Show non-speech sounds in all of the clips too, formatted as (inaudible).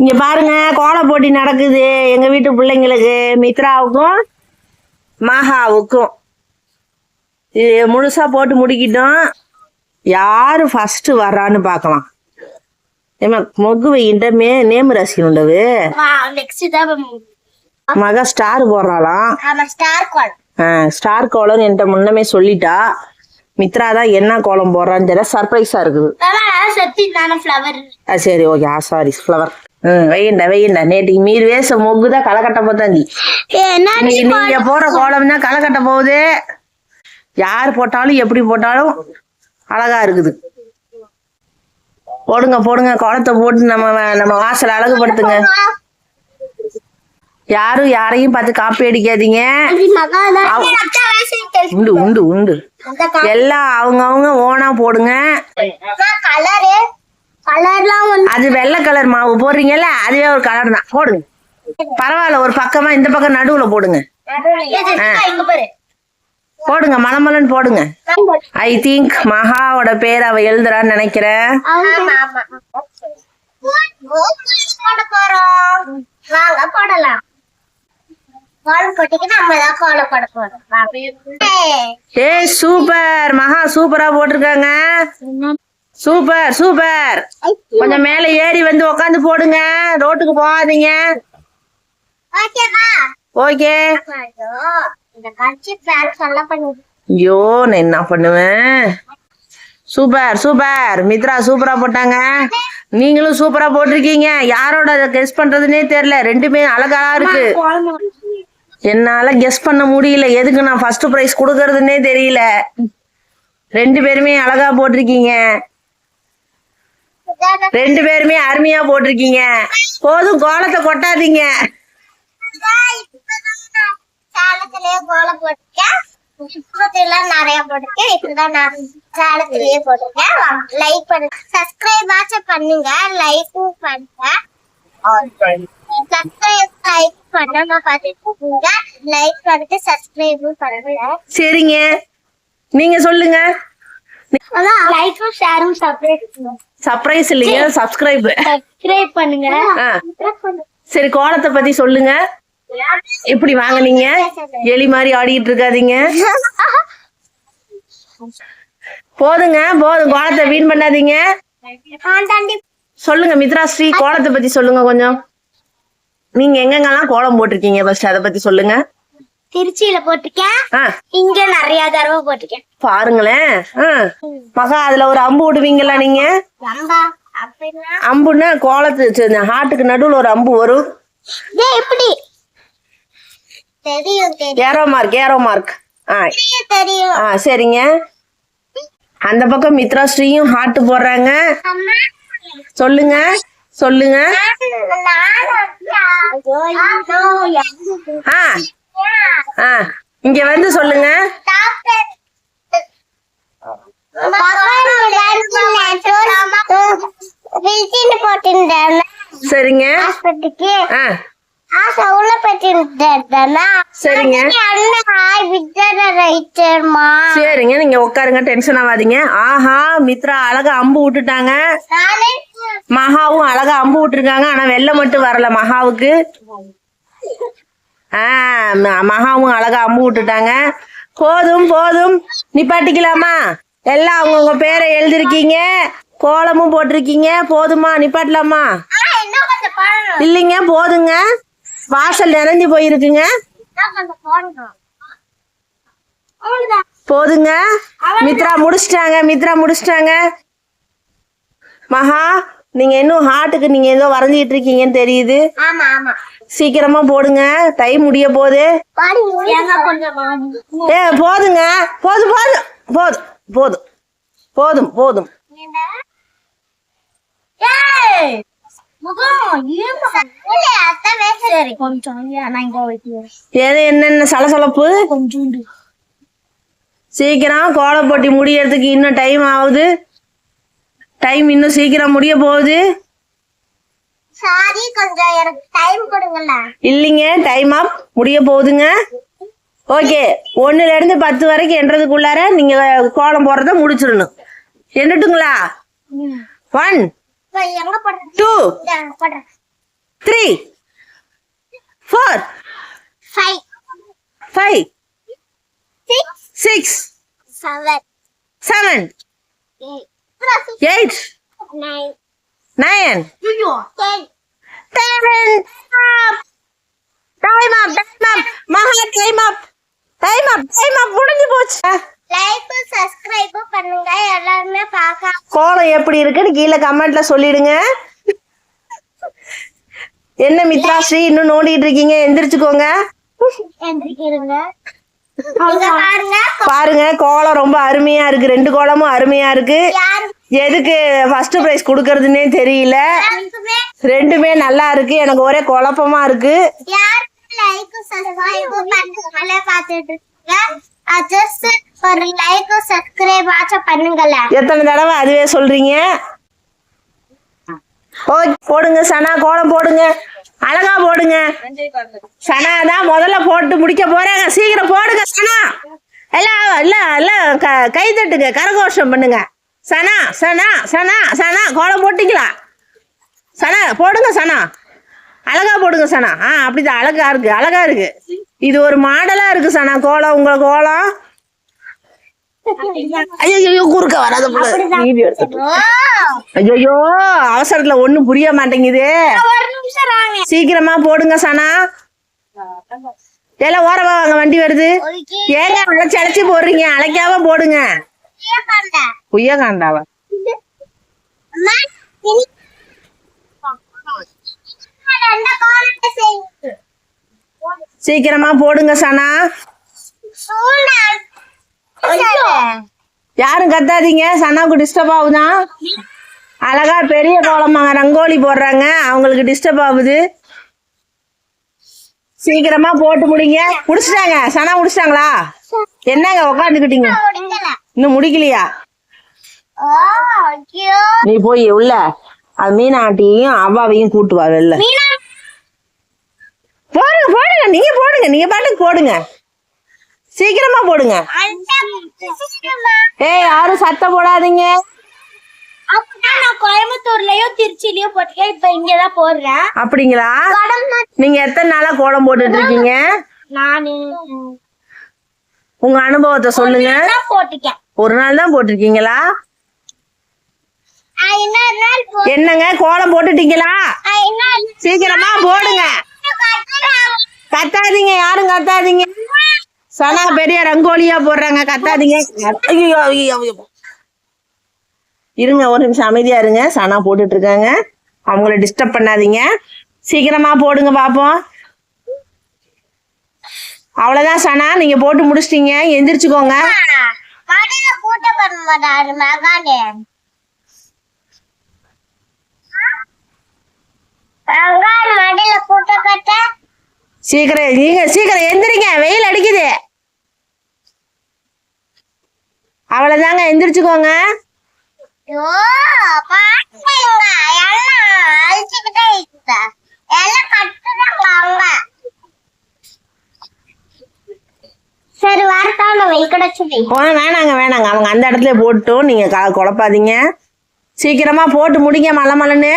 இங்க பாருங்க கோல போட்டி நடக்குது. எங்க வீட்டு பிள்ளைங்களுக்கு மித்ராவுக்கும் மகாவுக்கும் இது முழுசா போட்டு முடிக்கிட்டோம். யாரு ஃபர்ஸ்ட் வர்றான்னு பார்க்கலாம். ஏமா மொக்கு வைகின்ற மே நேம் நெக்ஸ்ட் தான் மக. ஸ்டார் போடுறாளாம். ஸ்டார் கோலம் என்கிட்ட முன்னமே சொல்லிட்டா. மித்ரா தான் என்ன கோலம் போடுறான்னு தெரியல. சர்ப்ரைஸா இருக்குது. சரி ஓகே ஆ சாரி ஃப்ளவர் ம் வெய்யண்டா வெய்யண்டா நேற்றுக்கு மீறி வேச மொக்கு தான் களை கட்ட போத்தாந்தி நீங்க போற கோலம்னா களை கட்ட போகுது. யார் போட்டாலும் எப்படி போட்டாலும் அழகா இருக்குது. போடுங்க போடுங்க. கோலத்தை போட்டு நம்ம நம்ம வாசல் அழகுபடுத்துங்க. யாரும் யாரையும் பார்த்து காப்பி அடிக்காதீங்க. உண்டு உண்டு உண்டு. எல்லாம் அவங்கவங்க ஓனா போடுங்க. அது வெள்ளை கலர் மாவு போடுறீங்கல்ல அதுவே ஒரு கலர் தான். போடுங்க. பரவாயில்ல ஒரு பக்கமா இந்த பக்கம் நடுவுல போடுங்க. போடுங்க மலமலன்னு போடுங்க. ஐ திங்க் மகாவோட பேர் அவ எழுதுறான்னு நினைக்கிறேன் போடலாம் கோலம் போட்டிக்கு நம்ம தான் கோலம் போட போறோம் வாங்க. ஏய் சூப்பர். மகா சூப்பரா போட்டிருக்காங்க. Super super. கொஞ்சம் மேல ஏறி வந்து உக்காந்து போடுங்க. ரோட்டுக்கு போகாதீங்க. ஓகேவா ஓகே. ஐயோ, நான் என்ன பண்ணுவேன்? Super super. மித்ரா சூப்பரா போட்டாங்க. நீங்களும் சூப்பரா போட்டிருக்கீங்க. யாரோட கெஸ் பண்றதுனே தெரியல. ரெண்டுமே அழகா இருக்கு. என்னால கெஸ் பண்ண முடியல. எதுக்கு நான் ஃபர்ஸ்ட் ப்ரைஸ் கொடுக்கறதுனே தெரியல. ரெண்டு பேருமே அழகா போட்டிருக்கீங்க. ரெண்டு பேருமே அருமையா போட்டிருக்கீங்க. போதும் கோலத்தை கொட்டாதீங்க. கோலம் போட்டிருக்கேன். நிறைய போட்டிருக்கேன். இப்பதான் நான் சேலத்திலேயே போட்டிருக்கேன். லைக் பண்ணுங்க. சப்ஸ்கிரைப் பண்ணுங்க. லைக்கும் பண்ணுங்க சப்ஸ்கிரைப் லைக் பண்ணிட்டு சப்ஸ்கிரைபும் சரிங்க. நீங்க சொல்லுங்க. அதான் லைக்கும் ஷேரும் சப்ஸ்கிரைப் சர்ப்ரைஸ் இல்லைங்க சப்ஸ்கிரைப் சப்ஸ்கிரைப் பண்ணுங்க. சரி கோலத்தை பத்தி சொல்லுங்க. எப்படி வாங்குனீங்க? எலி மாதிரி ஆடிட்டு இருக்காதீங்க. போதுங்க போதும். கோலத்தை வீண் பண்ணாதீங்க. சொல்லுங்க மித்ரா ஸ்ரீ கோலத்தை பத்தி சொல்லுங்க கொஞ்சம். நீங்க எங்கெங்கெல்லாம் கோலம் போட்டிருக்கீங்க ஃபர்ஸ்ட் அதை பத்தி சொல்லுங்க. திருச்சியில போட்டிருக்கேன். இங்க நிறைய தடவை போட்டிருக்கேன். பாருங்களேன். மகா அதுல ஒரு அம்பு விடுவீங்களா நீங்க? அம்புன்னா கோலத்து ஹார்ட்டுக்கு நடுவுல ஒரு அம்பு வரும். எப்படி? Arrow mark arrow mark. ஆ. சரிங்க. அந்த பக்கம் மித்ரா ஸ்ரீயும் ஹார்ட் போடுறாங்க சொல்லுங்க. சொல்லுங்க. ஆ. ஆ. இங்க வந்து சொல்லுங்க. சரிங்க. சரிங்க. சரிங்க நீங்க உட்காருங்க டென்ஷன் ஆகாதீங்க ஆஹா மித்ரா அழகா அம்பு விட்டுட்டாங்க. மகாவும் அழகா அம்பு விட்டுருக்காங்க ஆனா வெள்ளை மட்டும் வரல மகாவுக்கு. ஆ ம- மகாவும் அழகா அம்பு விட்டுட்டாங்க. போதும் போதும். நிப்பாட்டிக்கலாமா? எல்லாம் அவங்கவுங்க பேரை எழுதிருக்கீங்க. கோலமும் போட்டிருக்கீங்க. போதுமா நிப்பாட்டலாமா? இல்லைங்க போதுங்க. வாசல் நிறைஞ்சு போயிருக்குங்க. போதுங்க. மித்ரா முடிச்சிட்டாங்க மித்ரா முடிச்சிட்டாங்க. மகா நீங்க இன்னும் ஹார்ட்டுக்கு நீங்க ஏதோ வரைஞ்சிட்டு இருக்கீங்கன்னு தெரியுது. சீக்கிரமா போடுங்க. டைம் முடிய போகுது. ஏ போதுங்க. போதும் போதும். போதும் போதும். போதும் போதும். என்னென்ன சலசலப்பு? சீக்கிரம் கோலம் போட்டி முடியறதுக்கு இன்னும் டைம் ஆகுது. டைம் இன்னும் சீக்கிரம் முடிய போகுது. சாரி கொஞ்சம் எனக்கு டைம் கொடுங்கல்ல இல்லைங்க டைம் அப் முடிய போகுதுங்க. ஓகே ஒண்ணுல இருந்து பத்து வரைக்கும் எண்றதுக்குள்ளார நீங்க கோலம் போடுறத முடிச்சிடணும். எண்ணட்டுங்களா? One two three four five five six seven seven eight nine ten time up time up மகா time up time up time up முடிஞ்சு போச்சு. லைக் சப்ஸ்கிரைப் பண்ணுங்க. எல்லாருமே பார்க்க கோலம் எப்படி இருக்குன்னு கீழே கமெண்ட்ல சொல்லிடுங்க. என்ன மித்ரா ஸ்ரீ இன்னும் நோண்டிட்டு இருக்கீங்க? எந்திரிச்சுக்கோங்க. பாருங்க. பாருங்க கோலம் ரொம்ப அருமையா இருக்கு. ரெண்டு கோலமும் அருமையா இருக்கு. யாரு? எதுக்கு ஃபர்ஸ்ட் பிரைஸ் கொடுக்கறதுனே தெரியல. ரெண்டுமே. நல்லா இருக்கு. எனக்கு ஒரே குழப்பமா இருக்கு. பார்த்துட்டு ஒரு லைக் சப்ஸ்கிரைப் ஆச்சும் பண்ணுங்கள எத்தனை தடவை அதுவே சொல்றீங்க? ஓ போடுங்க சனா கோலம் போடுங்க அழகா போடுங்க. சனா தான் முதல்ல போட்டு முடிக்க போறாங்க. சீக்கிரம் போடுங்க சனா. எல்லாம் எல்லாம் எல்லாம் க- கை தட்டுங்க கரகோஷம் பண்ணுங்க. சனா சனா சனா சனா கோலம் போட்டிங்களா? சனா போடுங்க சனா. அழகா போடுங்க சனா. ஆ அப்படிதான் அழகா இருக்கு அழகா இருக்கு. இது ஒரு மாடலா இருக்கு சனா கோலம் உங்க கோலம். ஐயோ குறுக்க வராத ஐயோ அவசரத்துல ஒண்ணும் புரிய மாட்டேங்குது. சீக்கிரமா போடுங்க சனா. எல்லாம் ஓரமா வாங்க வண்டி வருது. ஏங்க அழைச்சி அழைச்சி போடுறீங்க. அழைக்காம போடுங்க. குய்ய காண்டாவ சீக்கிரமா போடுங்க சனா. யாரும் கத்தாதீங்க. சனாவுக்கு டிஸ்டர்ப் ஆகுதான் அழகா பெரிய கோலமாங்க ரங்கோலி போடுறாங்க. அவங்களுக்கு டிஸ்டர்ப் ஆகுது. சீக்கிரமா போட்டு முடிங்க. முடிச்சிட்டாங்க. சனா முடிச்சிட்டாங்களா? என்னங்க உக்காந்துக்கிட்டீங்க? இன்னும் முடிக்கலையா? நீ போய் உள்ள. அது மீனாட்டியும் அவ்வாவையும் கூட்டு வா வெளில. போடுங்க போடுங்க. நீங்க போடுங்க. நீங்க பாட்டுக்கு போடுங்க. சீக்கிரமா போடுங்க. ஏய் யாரும் சத்தம் போடாதீங்க. நான் கோயம்புத்தூர்லயோ திருச்சிலயோ போட்டிருக்கேன். இப்ப இங்கதான் போடுறேன். அப்படிங்களா? நீங்க எத்தனை நாளா கோலம் போட்டுட்டு இருக்கீங்க? நானு. உங்க அனுபவத்தை சொல்லுங்க. போட்டிருக்கேன். ஒரு நாள் தான் போட்டிருக்கீங்களா? என்னங்க கோலம் போட்டுட்டீங்களா? சீக்கிரமா போடுங்க. கத்தாதீங்க யாரும் கத்தாதீங்க சனா பெரிய ரங்கோலியா போடுறாங்க கத்தாதீங்க. இருங்க ஒரு நிமிஷம் அமைதியா இருங்க. சனா போட்டுட்டு இருக்காங்க அவங்கள டிஸ்டர்ப் பண்ணாதீங்க. சீக்கிரமா போடுங்க பாப்போம். அவ்வளவுதான் சனா. நீங்க போட்டு முடிச்சிட்டீங்க. எந்திரிச்சுக்கோங்க. சீக்கிரம் நீங்க சீக்கிரம் எந்திரிங்க. வெயில் அடிக்குது அவ்வளவுதாங்க எந்திரிச்சுக்கோங்க ஐயோ பாட்டுங்க எல்லாம் அழிச்சுக்கிட்டே இருக்குதா எல்லாம் கட்டுறாங்க அவங்க. சரி வேணாங்க வேணாங்க. அவங்க அந்த இடத்துல போட்டோம் நீங்க குழப்பாதீங்க. சீக்கிரமா போட்டு முடிங்க மலை மலைன்னு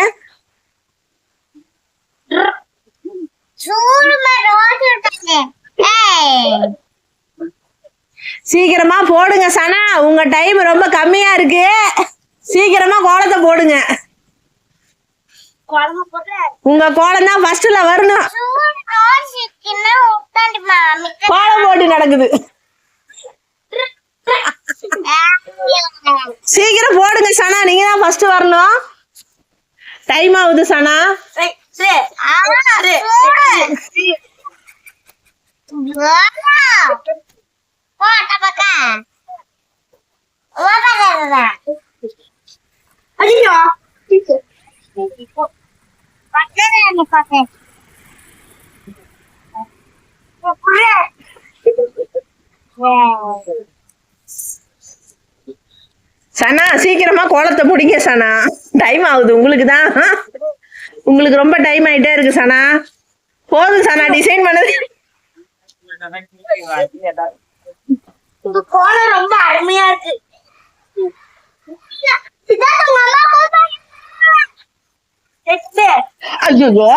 சீக்கிரமா போடுங்க சனா. உங்க டைம் ரொம்ப கம்மியா இருக்கு. சீக்கிரமா கோலத்தை போடுங்க. உங்க கோலம் தான் ஃபர்ஸ்ட்ல வரணும். கோலம் போட்டு நடக்குது. சீக்கிரம் போடுங்க சனா. நீங்க தான் ஃபர்ஸ்ட் வரணும். டைம் ஆகுது சனா. பக்கம் ஐயோ சனா சீக்கிரமா கோலத்தை முடிங்க சனா. டைம் ஆகுது உங்களுக்கு தான். உங்களுக்கு ரொம்ப டைம் ஆயிட்டே இருக்கு சனா. போதும் சனா. டிசைன் பண்ணது. (laughs) இந்த கோலம் ரொம்ப அருமையா இருக்கு. உங்க. ஐயோ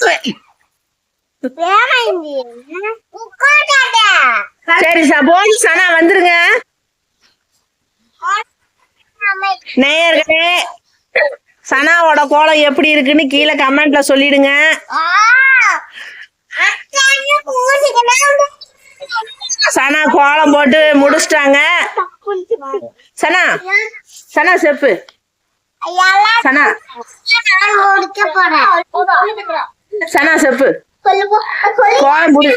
சரி போய் சனா வந்துருங்க. நேயர்களே சனாவோட கோலம் எப்படி இருக்குன்னு கீழே கமெண்ட்ல சொல்லிடுங்க. சனா கோலம் போட்டு முடிச்சிட்டாங்க. சனா சனா செப்பு. சனா. சனா செப்பு. கோலம் முடி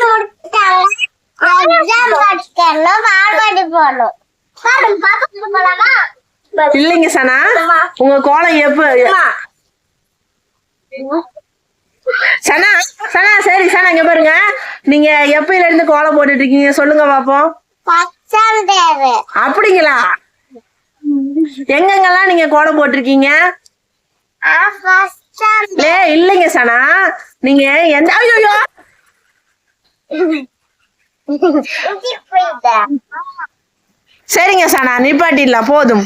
இல்லைங்க சனா. உங்க கோலம் எப்ப சனா சனா சரி சனா இங்க பாருங்க. நீங்க எப்பயில இருந்து கோலம் போட்டுட்டு இருக்கீங்க சொல்லுங்க பாப்போம். அப்படிங்களா? எங்கெங்கெல்லாம் நீங்க கோலம் போட்டிருக்கீங்க? இல்லைங்க சனா. நீங்க எந்த ஐயோ சரிங்க சனா நிப்பாட்டிடலாம் போதும்.